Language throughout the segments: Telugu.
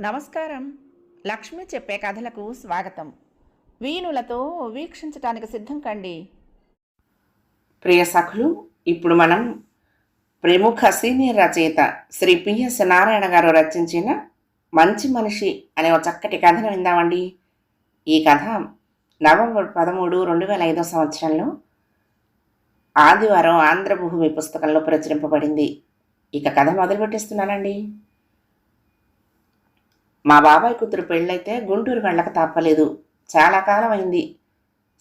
నమస్కారం. లక్ష్మి చెప్పే కథలకు స్వాగతం. వీణులతో వీక్షించటానికి సిద్ధం కండి. ప్రియ సఖులు ఇప్పుడు మనం ప్రముఖ సీనియర్ రచయిత శ్రీ పిఎస్ నారాయణ గారు రచించిన మంచి మనిషి అనే ఒక చక్కటి కథను విందామండి. ఈ కథ నవంబర్ పదమూడు రెండు వేల ఐదో సంవత్సరంలో ఆదివారం ఆంధ్రభూమి పుస్తకంలో ప్రచురింపబడింది. ఇక కథ మొదలుపెట్టిస్తున్నానండి. మా బాబాయ్ కూతురు పెళ్ళైతే గుంటూరు వెళ్ళక తప్పలేదు. చాలా కాలం అయింది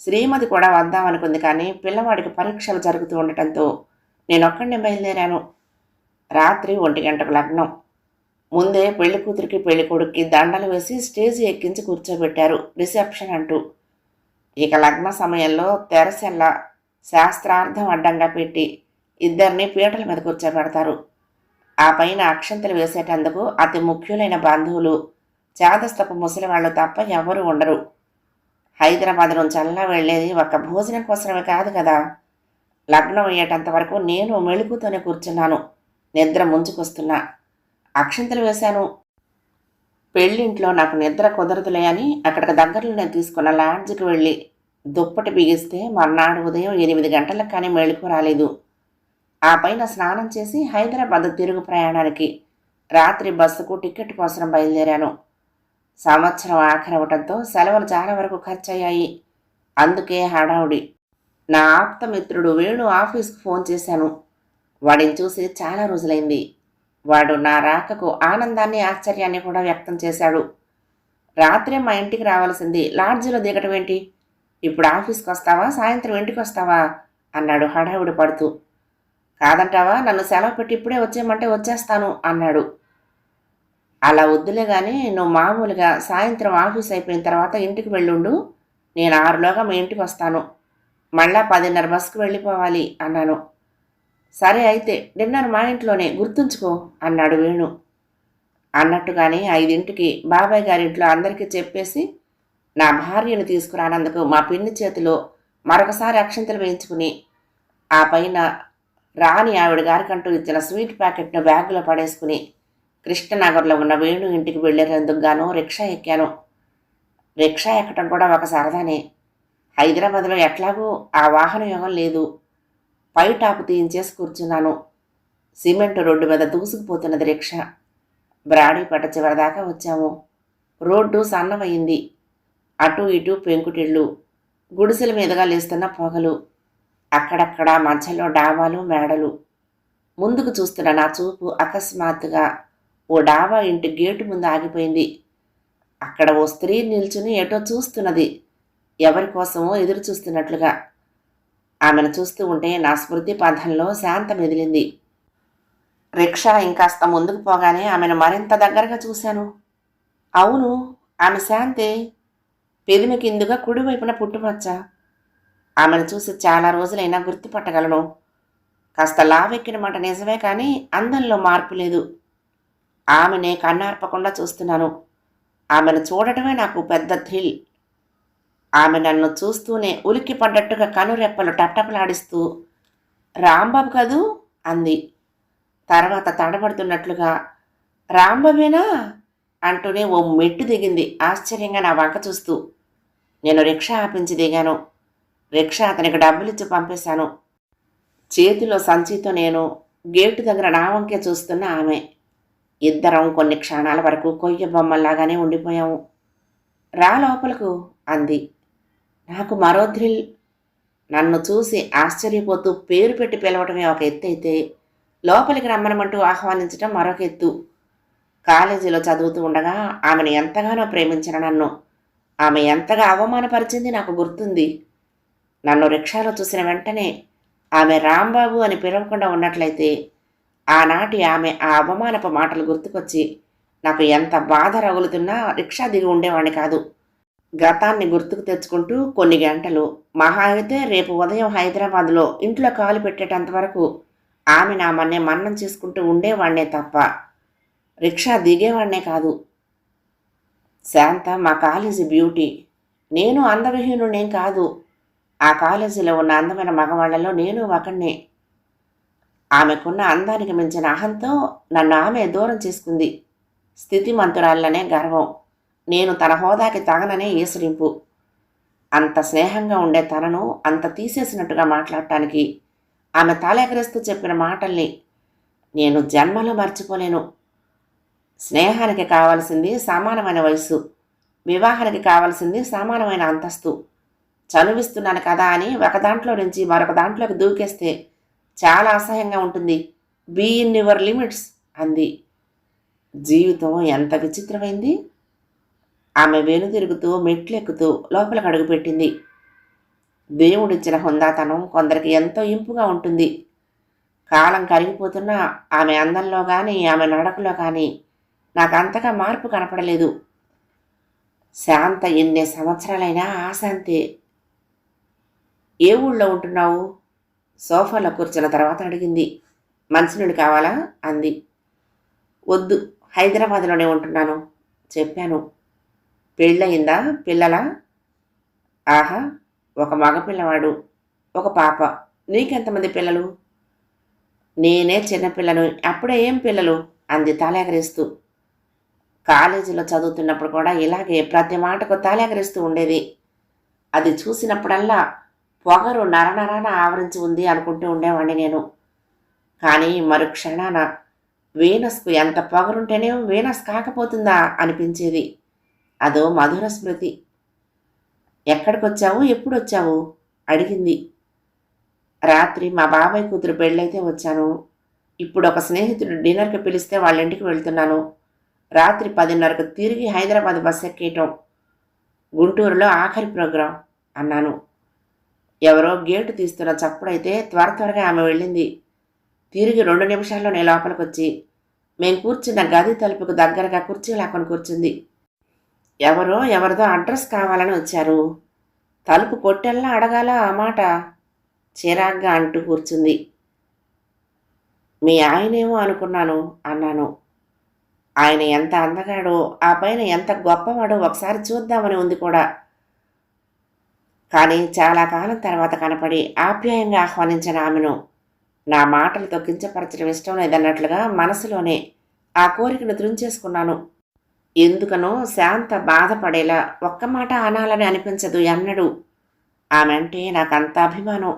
శ్రీమతి కూడా వద్దామనుకుంది కానీ పిల్లవాడికి పరీక్షలు జరుగుతూ ఉండటంతో నేనొక్కడిని బయలుదేరాను. రాత్రి ఒంటి గంటకు లగ్నం. ముందే పెళ్ళి కూతురికి పెళ్ళి కొడుక్కి దండలు వేసి స్టేజి ఎక్కించి కూర్చోబెట్టారు రిసెప్షన్ అంటూ. ఇక లగ్న సమయంలో తెరసెల్ల శాస్త్రార్థం అడ్డంగా పెట్టి ఇద్దరిని పీటల మీద కూర్చోబెడతారు. ఆ పైన అక్షంతలు వేసేటందుకు అతి ముఖ్యులైన బంధువులు చేదస్తపు ముసలివాళ్ళు తప్ప ఎవరూ ఉండరు. హైదరాబాద్ నుంచి అల్లా వెళ్ళేది ఒక్క భోజనం కోసమే కాదు కదా. లగ్నం అయ్యేటంత వరకు నేను మెళుకుతోనే కూర్చున్నాను. నిద్ర ముంచుకొస్తున్నా. అక్షంతలు వేశాను. పెళ్ళింట్లో నాకు నిద్ర కుదరదులే అని అక్కడికి దగ్గరలోనే తీసుకున్న లాడ్జ్కి వెళ్ళి దుప్పటి బిగిస్తే మర్నాడు ఉదయం ఎనిమిది గంటలకు కానీ మెళుకు రాలేదు. ఆ పైన స్నానం చేసి హైదరాబాద్ తిరుగు ప్రయాణానికి రాత్రి బస్సుకు టికెట్ కోసం బయలుదేరాను. సంవత్సరం ఆఖరవటంతో సెలవులు చాలా వరకు ఖర్చయ్యాయి. అందుకే హడావుడి. నా ఆప్త మిత్రుడు వేణు ఆఫీస్కి ఫోన్ చేశాను. వాడిని చూసి చాలా రోజులైంది. వాడు నా రాకకు ఆనందాన్ని ఆశ్చర్యాన్ని కూడా వ్యక్తం చేశాడు. రాత్రే మా ఇంటికి రావాల్సింది. లాడ్జిలో దిగటం ఏంటి? ఇప్పుడు ఆఫీస్కి వస్తావా? సాయంత్రం ఇంటికి వస్తావా? అన్నాడు హడావిడి పడుతూ. కాదంటావా? నన్ను సెలవు పెట్టి ఇప్పుడే వచ్చేయమంటే వచ్చేస్తాను అన్నాడు. అలా వద్దులే కానీ నువ్వు మామూలుగా సాయంత్రం ఆఫీస్ అయిపోయిన తర్వాత ఇంటికి వెళ్ళుండు. నేను ఆరులోగా మీ ఇంటికి వస్తాను. మళ్ళా పదిన్నర బస్కి వెళ్ళిపోవాలి అన్నాను. సరే అయితే డిన్నర్ మా ఇంట్లోనే గుర్తుంచుకో అన్నాడు వేణు. అన్నట్టుగానే ఐదింటికి బాబాయ్ గారింట్లో అందరికీ చెప్పేసి నా భార్యను తీసుకురానందుకు మా పిన్ని చేతిలో మరొకసారి అక్షంతలు వేయించుకుని ఆ పైన రాణి ఆవిడ గారికంటూ ఇచ్చిన స్వీట్ ప్యాకెట్ను బ్యాగులో పడేసుకుని కృష్ణనగర్లో ఉన్న వేణు ఇంటికి వెళ్ళేందుకు గాను రిక్షా ఎక్కాను. రిక్షా ఎక్కడం కూడా ఒక సరదానే. హైదరాబాద్లో ఎట్లాగూ ఆ వాహన యోగం లేదు. పై టాపు తీయించేసి కూర్చున్నాను. సిమెంట్ రోడ్డు మీద దూసుకుపోతున్నది రిక్షా. బ్రాడీపేట చివరిదాకా వచ్చాము. రోడ్డు సన్నమయ్యింది అటు ఇటు పెంకుటిళ్ళు గుడిసెల మీదుగా లేస్తున్న పొగలు అక్కడక్కడ మధ్యలో డాబాలు మేడలు. ముందుకు చూస్తున్న నా చూపు అకస్మాత్తుగా ఓ డాబా ఇంటి గేటు ముందు ఆగిపోయింది. అక్కడ ఓ స్త్రీ నిల్చుని ఎటో చూస్తున్నది. ఎవరి కోసమో ఎదురు చూస్తున్నట్లుగా. ఆమెను చూస్తూ ఉంటే నా స్మృతి పథంలో శాంత మెదిలింది రిక్షా ఇంకాస్త ముందుకు పోగానే ఆమెను మరింత దగ్గరగా చూశాను. అవును ఆమె శాంతే. పెదిమి కిందుగా కుడివైపున పుట్టుమచ్చ ఆమెను చూసి చాలా రోజులైనా గుర్తుపట్టగలను. కాస్త లావెక్కిన మాట నిజమే కానీ అందంలో మార్పు లేదు. ఆమెనే కన్నార్పకుండా చూస్తున్నాను. ఆమెను చూడటమే నాకు పెద్ద థ్రిల్. ఆమె నన్ను చూస్తూనే ఉలిక్కి పడ్డట్టుగా కనురెప్పలు టప్టపలాడిస్తూ రాంబాబు కదూ? అంది. తర్వాత తడబడుతున్నట్లుగా రాంబాబేనా? అంటూనే ఓ మెట్టు దిగింది. ఆశ్చర్యంగా నా వంక చూస్తూ నేను రిక్షా ఆపించి దిగాను. రిక్షా అతనికి డబ్బులిచ్చి పంపేశాను. చేతిలో సంచితో నేను గేటు దగ్గర నా వంకే చూస్తున్న ఆమె. ఇద్దరం కొన్ని క్షణాల వరకు కొయ్య బొమ్మల్లాగానే ఉండిపోయాము. రా లోపలకు అంది. నాకు మరో థ్రిల్. నన్ను చూసి ఆశ్చర్యపోతూ పేరు పెట్టి పిలవటమే ఒక ఎత్తు అయితే లోపలికి రమ్మనమంటూ ఆహ్వానించడం మరొక ఎత్తు. కాలేజీలో చదువుతూ ఉండగా ఆమెను ఎంతగానో ప్రేమించిన నన్ను. ఆమె ఎంతగా అవమానపరిచింది నాకు గుర్తుంది. నన్ను రిక్షాలో చూసిన వెంటనే ఆమె రాంబాబు అని పిలవకుండా ఉన్నట్లయితే ఆనాటి ఆమె ఆ అవమానపు మాటలు గుర్తుకొచ్చి నాకు ఎంత బాధ రగులుతున్నా రిక్షా దిగి ఉండేవాడిని కాదు. గతాన్ని గుర్తుకు తెచ్చుకుంటూ కొన్ని గంటలు మహా అయితే రేపు ఉదయం హైదరాబాద్లో ఇంట్లో కాలు పెట్టేటంత వరకు ఆమె నా మన్నే మన్నం చేసుకుంటూ ఉండేవాడినే తప్ప రిక్షా దిగేవాడినే కాదు. శాంత మా కాలేజీ బ్యూటీ. నేను అందవిహీనుడేం కాదు. ఆ కాలేజీలో ఉన్న అందమైన మగవాళ్ళలో నేను ఒకడినే ఆమెకున్న అందానికి మించిన అహంతో నన్ను ఆమె దూరం చేసుకుంది. స్థితిమంతురాళ్ళనే గర్వం. నేను తన హోదాకి తగననే ఈసరింపు అంత స్నేహంగా ఉండే తనను అంత తీసేసినట్టుగా మాట్లాడటానికి ఆమె తలెగరేస్తూ చెప్పిన మాటల్ని నేను జన్మలో మర్చిపోలేను. స్నేహానికి కావాల్సింది సమానమైన వయసు వివాహానికి కావాల్సింది సమానమైన అంతస్తు. చనువిస్తున్నాను కదా అని ఒక దాంట్లో నుంచి మరొక దాంట్లోకి దూకేస్తే చాలా అసహ్యంగా ఉంటుంది. బీ ఇన్ యువర్ లిమిట్స్ అంది. జీవితం ఎంత విచిత్రమైంది. ఆమె వెనుతిరుగుతూ మెట్లెక్కుతూ లోపలికి అడుగుపెట్టింది దేవుడిచ్చిన హుందాతనం కొందరికి ఎంతో ఇంపుగా ఉంటుంది. కాలం కరిగిపోతున్నా ఆమె అందంలో కానీ ఆమె నడకలో కానీ నాకు అంతగా మార్పు కనపడలేదు. శాంత ఎన్ని సంవత్సరాలైనా ఆశాంతే. ఏ ఊళ్ళో ఉంటున్నావు? సోఫాలో కూర్చున్న తర్వాత అడిగింది. మంచినీళ్ళు కావాలా? అంది. వద్దు హైదరాబాద్లోనే ఉంటున్నాను చెప్పాను. పెళ్ళయిందా? పిల్లలా? ఆహా ఒక మగ పిల్లవాడు ఒక పాప. నీకెంతమంది పిల్లలు? నేనే చిన్నపిల్లను అప్పుడే ఏం పిల్లలు? అంది తలేకరిస్తూ కాలేజీలో చదువుతున్నప్పుడు కూడా ఇలాగే ప్రతి మాటకు తాలేకరిస్తూ ఉండేది. అది చూసినప్పుడల్లా పొగరు నరనరాన ఆవరించి ఉంది అనుకుంటూ ఉండేవాడిని నేను. కానీ మరుక్షణాన వీనస్కు ఎంత పొగరుంటేనే వీనస్ కాకపోతుందా అనిపించేది. అదో మధుర స్మృతి. ఎక్కడికొచ్చావు? ఎప్పుడు వచ్చావు అడిగింది. రాత్రి మా బాబాయ్ కూతురు పెళ్ళైతే వచ్చాను. ఇప్పుడు ఒక స్నేహితుడు డిన్నర్కి పిలిస్తే వాళ్ళ ఇంటికి వెళ్తున్నాను. రాత్రి పదిన్నరకు తిరిగి హైదరాబాద్ బస్ ఎక్కేయటం. గుంటూరులో ఆఖరి ప్రోగ్రాం అన్నాను. ఎవరో గేటు తీస్తున్న చప్పుడైతే త్వర త్వరగా ఆమె వెళ్ళింది. తిరిగి రెండు నిమిషాల్లో నేను లోపలికి వచ్చి మేము కూర్చున్న గది తలుపుకు దగ్గరగా కుర్చీ లాక్కొని కూర్చుంది. ఎవరో ఎవరిదో అడ్రస్ కావాలని వచ్చారు. తలుపు కొట్టెల్లా అడగాల ఆ మాట. చిరాగ్గా అంటూ కూర్చుంది. మీ ఆయనేమో అనుకున్నాను అన్నాను. ఆయన ఎంత అందగాడో ఆ పైన ఎంత గొప్పవాడో ఒకసారి చూద్దామని ఉంది కూడా. కానీ చాలా కాలం తర్వాత కనపడి ఆప్యాయంగా ఆహ్వానించిన ఆమెను నా మాటలతో కించపరచడం ఇష్టం లేదన్నట్లుగా మనసులోనే ఆ కోరికను త్రుంచేసుకున్నాను ఎందుకనో శాంత బాధపడేలా ఒక్క మాట అనాలని అనిపించదు ఎన్నడూ. ఆమె అంటే నాకు అంత అభిమానం.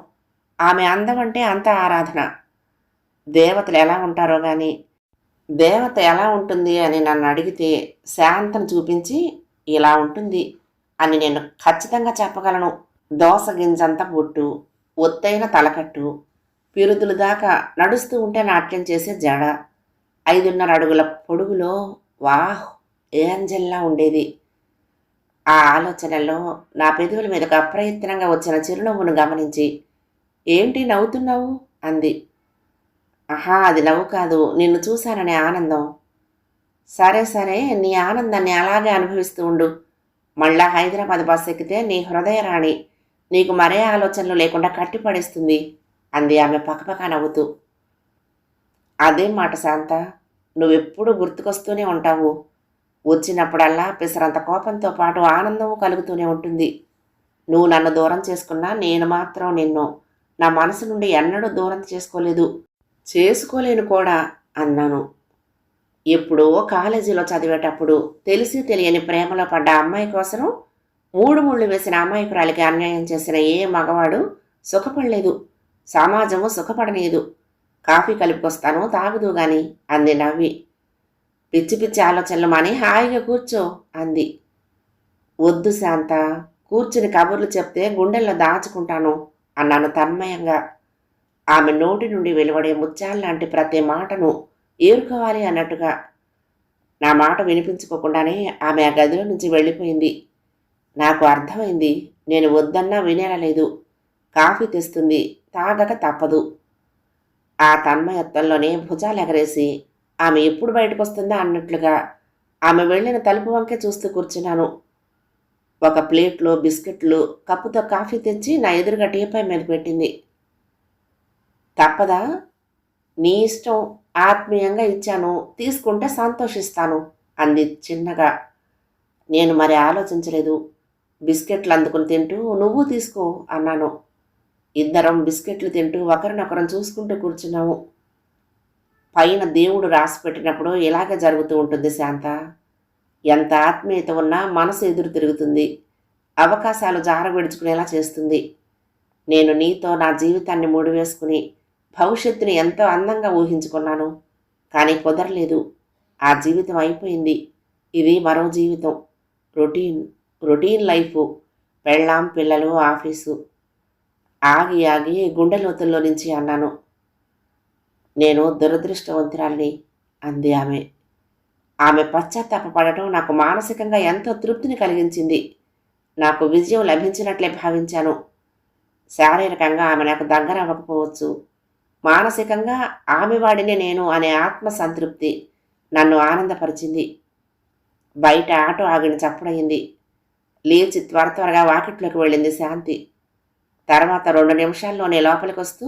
ఆమె అందం అంటే అంత ఆరాధన. దేవతలు ఎలా ఉంటారో కానీ దేవత ఎలా ఉంటుంది అని నన్ను అడిగితే శాంతను చూపించి ఇలా ఉంటుంది అని నేను ఖచ్చితంగా చెప్పగలను. దోస గింజంత బొట్టు ఒత్తైన తలకట్టు పిరుదుల దాకా నడుస్తూ ఉంటే నాట్యం చేసే జడ ఐదున్నర అడుగుల పొడుగులో వాహ్! ఏంజల్లా ఉండేది. ఆ ఆలోచనలో నా పెదవుల మీదకు అప్రయత్నంగా వచ్చిన చిరునవ్వును గమనించి ఏంటి నవ్వుతున్నావు? అంది. ఆహా అది నవ్వు కాదు. నిన్ను చూశాననే ఆనందం. సరే సరే నీ ఆనందాన్ని అలాగే అనుభవిస్తూ ఉండు. మళ్ళా హైదరాబాద్ బస్ ఎక్కితే నీ హృదయ రాణి. నీకు మరే ఆలోచనలు లేకుండా కట్టిపడేస్తుంది. అంది ఆమె పక్కపక్క నవ్వుతూ. అదే మాట శాంత? నువ్వెప్పుడు గుర్తుకొస్తూనే ఉంటావు. వచ్చినప్పుడల్లా పిసరంత కోపంతో పాటు ఆనందం కలుగుతూనే ఉంటుంది. నువ్వు నన్ను దూరం చేసుకున్నా నేను మాత్రం నిన్ను. నా మనసు నుండి ఎన్నడూ దూరం చేసుకోలేదు. చేసుకోలేను కూడా అన్నాను. ఎప్పుడో కాలేజీలో చదివేటప్పుడు తెలిసి తెలియని ప్రేమలో పడ్డ అమ్మాయి కోసం మూడు ముళ్ళు వేసిన అమాయకురాలికి అన్యాయం చేసిన ఏ మగవాడు సుఖపడలేదు. సమాజము సుఖపడలేదు కాఫీ కలుపుకొస్తాను తాగుదు గాని అంది నవ్వి. పిచ్చి పిచ్చి ఆలోచనలు మాని హాయిగా కూర్చో అంది. వద్దు శాంత కూర్చుని కబుర్లు చెప్తే గుండెల్లో దాచుకుంటాను అన్నాను తన్మయంగా. ఆమె నోటి నుండి వెలువడే ముత్యాల్లాంటి ప్రతి మాటను ఏరుకోవాలి అన్నట్టుగా నా మాట వినిపించుకోకుండానే ఆమె ఆ గదిలో నుంచి వెళ్ళిపోయింది. నాకు అర్థమైంది నేను వద్దన్నా వినేలా కాఫీ తెస్తుంది తాగక తప్పదు. ఆ తన్మయత్వంలోనే భుజాలు ఎగరేసి ఆమె ఎప్పుడు బయటకు వస్తుందా అన్నట్లుగా ఆమె వెళ్ళిన తలుపు వంకే చూస్తూ కూర్చున్నాను. ఒక ప్లేట్లో బిస్కెట్లు కప్పుతో కాఫీ తెచ్చి నా ఎదురుగా టీపై మీద పెట్టింది. తప్పదా? నీ ఇష్టం ఆత్మీయంగా ఇచ్చాను తీసుకుంటే సంతోషిస్తాను అంది చిన్నగా. నేను మరి ఆలోచించలేదు. బిస్కెట్లు అందుకుని తింటూ నువ్వు తీసుకో అన్నాను. ఇద్దరం బిస్కెట్లు తింటూ ఒకరినొకరం చూసుకుంటూ కూర్చున్నాము. పైన దేవుడు రాసి పెట్టినప్పుడు ఇలాగే జరుగుతూ ఉంటుంది శాంత. ఎంత ఆత్మీయత ఉన్నా మనసు ఎదురు తిరుగుతుంది. అవకాశాలు జారవిడుచుకునేలా చేస్తుంది. నేను నీతో నా జీవితాన్ని ముడివేసుకుని భవిష్యత్తుని ఎంతో అందంగా ఊహించుకున్నాను కానీ కుదరలేదు. ఆ జీవితం అయిపోయింది. ఇది మరో జీవితం. Routine routine life. పెళ్ళాం పిల్లలు ఆఫీసు. ఆగి ఆగి గుండె లోతుల్లో నుంచి అన్నాను. నేను దురదృష్టవంతురాల్ని అంది ఆమె. ఆమె పశ్చాత్తాపడటం నాకు మానసికంగా ఎంతో తృప్తిని కలిగించింది. నాకు విజయం లభించినట్లే భావించాను. శారీరకంగా ఆమె నాకు దగ్గర అవ్వకపోవచ్చు మానసికంగా ఆమె వాడిని నేను అనే ఆత్మ సంతృప్తి నన్ను ఆనందపరిచింది. బయట ఆటో ఆగిన చప్పుడయింది. లేచి త్వర త్వరగా వాకిట్లోకి వెళ్ళింది శాంతి. తర్వాత రెండు నిమిషాల్లోనే లోపలికి వస్తూ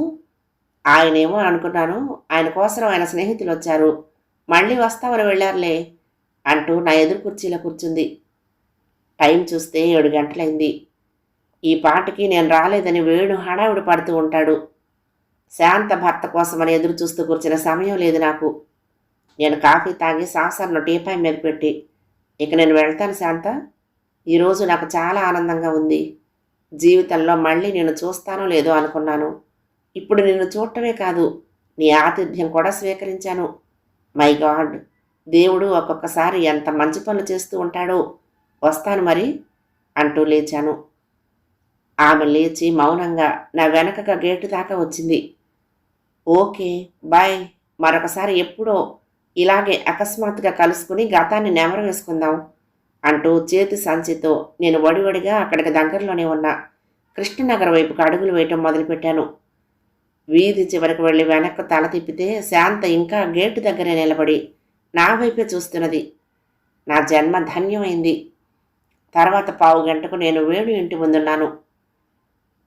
ఆయనేమో అనుకున్నాను ఆయన కోసం ఆయన స్నేహితులు వచ్చారు మళ్ళీ వస్తామని వెళ్ళారులే అంటూ నా ఎదురు కుర్చీలో కూర్చుంది. టైం చూస్తే ఏడు గంటలైంది. ఈ పాటకి నేను రాలేదని వేణు హడావిడి పడుతూ ఉంటాడు. శాంత భర్త కోసమని ఎదురు చూస్తూ కూర్చున్న సమయం లేదు నాకు. నేను కాఫీ తాగి సాసర్ను టీపాయ్ మీద పెట్టి ఇక నేను వెళ్తాను శాంత. ఈరోజు నాకు చాలా ఆనందంగా ఉంది. జీవితంలో మళ్ళీ నేను చూస్తానో లేదో అనుకున్నాను. ఇప్పుడు నిన్ను చూడటమే కాదు నీ ఆతిథ్యం కూడా స్వీకరించాను. మై గాడ్ దేవుడు ఒక్కొక్కసారి ఎంత మంచి పనులు చేస్తూ ఉంటాడో. వస్తాను మరి అంటూ లేచాను. ఆమె లేచి మౌనంగా నా వెనకగా గేటు దాకా వచ్చింది. Okay bye. మరొకసారి ఎప్పుడో ఇలాగే అకస్మాత్తుగా కలుసుకుని గతాన్ని నెమరు వేసుకుందాం అంటూ చేతి సంచితో నేను వడివడిగా అక్కడికి దగ్గరలోనే ఉన్న కృష్ణనగర్ వైపుకు అడుగులు వేయటం మొదలుపెట్టాను. వీధి చివరికి వెళ్ళి వెనక్కు తల తిప్పితే శాంత ఇంకా గేటు దగ్గరే నిలబడి నా వైపే చూస్తున్నది. నా జన్మ ధన్యమైంది. తర్వాత పావు గంటకు నేను వేణు ఇంటి ముందున్నాను.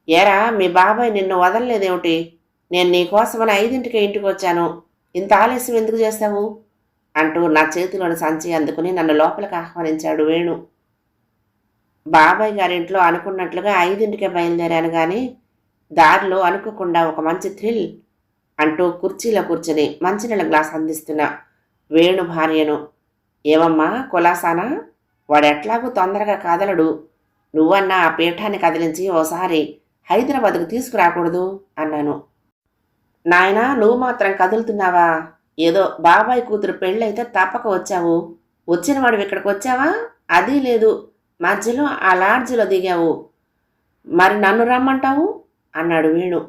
ఏరా మీ బాబాయ్ నిన్ను వదలలేదేమిటి? నేను నీకోసమని ఐదింటికి ఇంటికి వచ్చాను. ఇంత ఆలస్యం ఎందుకు చేశావు అంటూ నా చేతిలోని సంచి అందుకుని నన్ను లోపలికి ఆహ్వానించాడు వేణు. బాబాయ్ గారింట్లో అనుకున్నట్లుగా ఐదింటికే బయలుదేరాను కానీ దారిలో అనుకోకుండా ఒక మంచి థ్రిల్ అంటూ కుర్చీలో కూర్చుని మంచినీళ్ళ గ్లాస్ అందిస్తున్న వేణు భార్యను. ఏమమ్మా కులాసానా? వాడు ఎట్లాగూ తొందరగా కదలడు. నువ్వన్నా ఆ పీఠాన్ని కదిలించి ఓసారి హైదరాబాద్కు తీసుకురాకూడదు అన్నాను. నాయనా నువ్వు మాత్రం కదులుతున్నావా? ఏదో బాబాయ్ కూతురు పెళ్ళైతే తప్పక వచ్చావు. వచ్చిన వాడు ఇక్కడికి వచ్చావా? అది లేదు. మధ్యలో ఆ లాడ్జిలో దిగావు. మరి నన్ను రమ్మంటావు? అన్నాడు వేణు.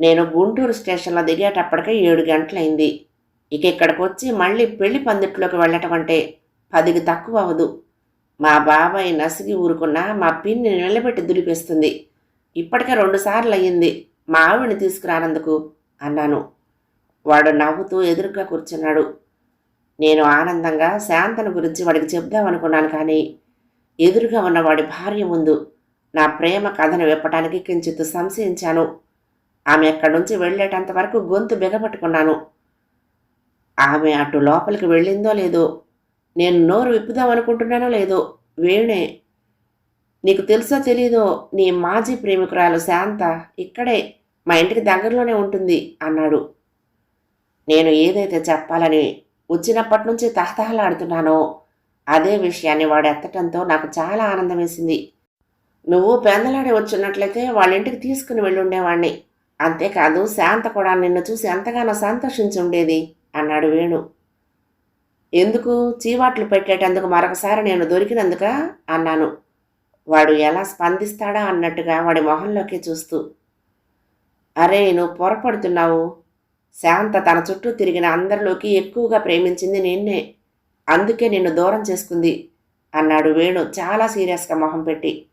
నేను గుంటూరు స్టేషన్లో దిగేటప్పటికే ఏడు గంటలైంది. ఇక ఇక్కడికి వచ్చి మళ్ళీ పెళ్ళి పందిట్లోకి వెళ్ళటం అంటే పదికి తక్కువ అవ్వదు. మా బాబాయ్ నసిగి ఊరుకున్నా మా పిన్ని నిలబెట్టి దులిపేస్తుంది. ఇప్పటికే రెండుసార్లు అయ్యింది మా ఆవిడని తీసుకురానందుకు అన్నాను. వాడు నవ్వుతూ ఎదురుగా కూర్చున్నాడు. నేను ఆనందంగా శాంతను గురించి వాడికి చెప్దామనుకున్నాను కానీ ఎదురుగా ఉన్న వాడి భార్య ముందు నా ప్రేమ కథను విప్పటానికి కించిత్ సంశయించాను. ఆమె అక్కడి నుంచి వెళ్ళేటంత వరకు గొంతు బిగపట్టుకున్నాను. ఆమె అటు లోపలికి వెళ్ళిందో లేదో నేను నోరు విప్పుదామనుకుంటున్నానో లేదో వేణే నీకు తెలుసో తెలీదో నీ మాజీ ప్రేమికురాలు శాంత ఇక్కడే మా ఇంటికి దగ్గరలోనే ఉంటుంది అన్నాడు. నేను ఏదైతే చెప్పాలని వచ్చినప్పటి నుంచి తహతహలాడుతున్నానో అదే విషయాన్ని వాడు ఎత్తటంతో నాకు చాలా ఆనందం వేసింది. నువ్వు పెందలాడి వచ్చినట్లయితే వాళ్ళ ఇంటికి తీసుకుని వెళ్ళుండేవాణ్ణి అంతేకాదు శాంత కూడా నిన్ను చూసి ఎంతగానో సంతోషించి ఉండేది అన్నాడు వేణు. ఎందుకు? చీవాట్లు పెట్టేటందుకు మరొకసారి నేను దొరికినందుక? అన్నాను. వాడు ఎలా స్పందిస్తాడా అన్నట్టుగా వాడి మొహంలోకి చూస్తూ అరే నువ్వు పొరపడుతున్నావు. శాంత తన చుట్టూ తిరిగిన అందరిలోకి ఎక్కువగా ప్రేమించింది నిన్నే. అందుకే నిన్ను దూరం చేసుకుంది అన్నాడు వేణు చాలా సీరియస్గా మొహం పెట్టి.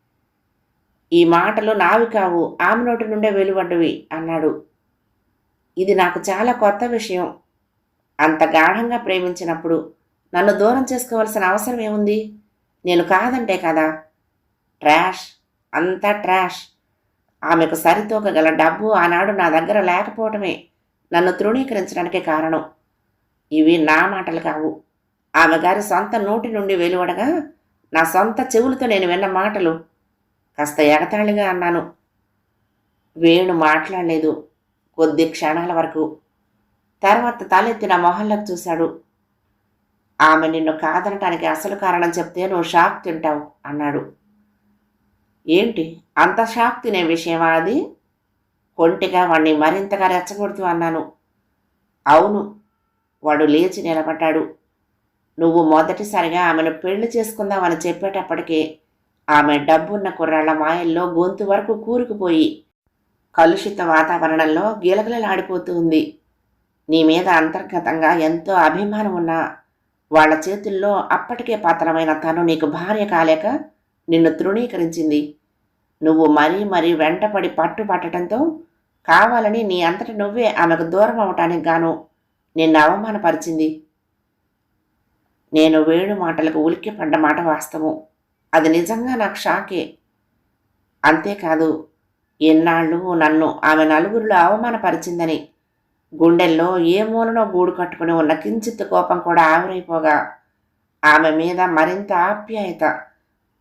ఈ మాటలు నావి కావు. ఆమె నోటి నుండే వెలువడ్డవి అన్నాడు. ఇది నాకు చాలా కొత్త విషయం. అంత గాఢంగా ప్రేమించినప్పుడు నన్ను దూరం చేసుకోవాల్సిన అవసరం ఏముంది? నేను కాదంటే కదా. ట్రాష్ అంతా ట్రాష్. ఆమెకు సరితూకగల డబ్బు ఆనాడు నా దగ్గర లేకపోవటమే. నన్ను తృణీకరించడానికి కారణం. ఇవి నా మాటలు కావు. ఆమె గారి సొంత నోటి నుండి వెలువడగా నా సొంత చెవులతో నేను విన్న మాటలు. కాస్త ఎగతాళిగా అన్నాను. వేణు మాట్లాడలేదు. కొద్ది క్షణాల వరకు. తర్వాత తలెత్తి నా మొహంలోకి చూశాడు. ఆమె నిన్ను కాదనటానికి అసలు కారణం చెప్తే నువ్వు షాక్ తింటావు అన్నాడు. ఏంటి? అంత షాక్ తినే విషయమా అది? కొంటిగా వాణ్ణి మరింతగా రెచ్చగొడుతూ అన్నాను. అవును వాడు లేచి నిలబడ్డాడు. నువ్వు మొదటిసారిగా ఆమెను పెళ్ళి చేసుకుందామని చెప్పేటప్పటికే ఆమె డబ్బున్న కుర్రాళ్ళ మాయల్లో గొంతు వరకు కూరుకుపోయి కలుషిత వాతావరణంలో గిలగిలలాడిపోతూ ఉంది. నీ మీద అంతర్గతంగా ఎంతో అభిమానం ఉన్నా వాళ్ళ చేతుల్లో అప్పటికే పాత్రమైన తను నీకు భార్య కాలేక నిన్ను తృణీకరించింది. నువ్వు మరీ మరీ వెంటపడి పట్టుపట్టడంతో కావాలని నీ అంతట నువ్వే ఆమెకు దూరం అవటానికి గాను నిన్ను అవమానపరిచింది. నేను వేణు మాటలకు ఉలిక్కిపడ్డ మాట వాస్తవం. అది నిజంగా నాకు షాకే. అంతేకాదు ఎన్నాళ్ళు నన్ను ఆమె నలుగురిలో అవమానపరిచిందని గుండెల్లో ఏ మూలనో గూడు కట్టుకుని ఉన్న కించిత్ కోపం కూడా ఆవిరైపోగా ఆమె మీద మరింత ఆప్యాయత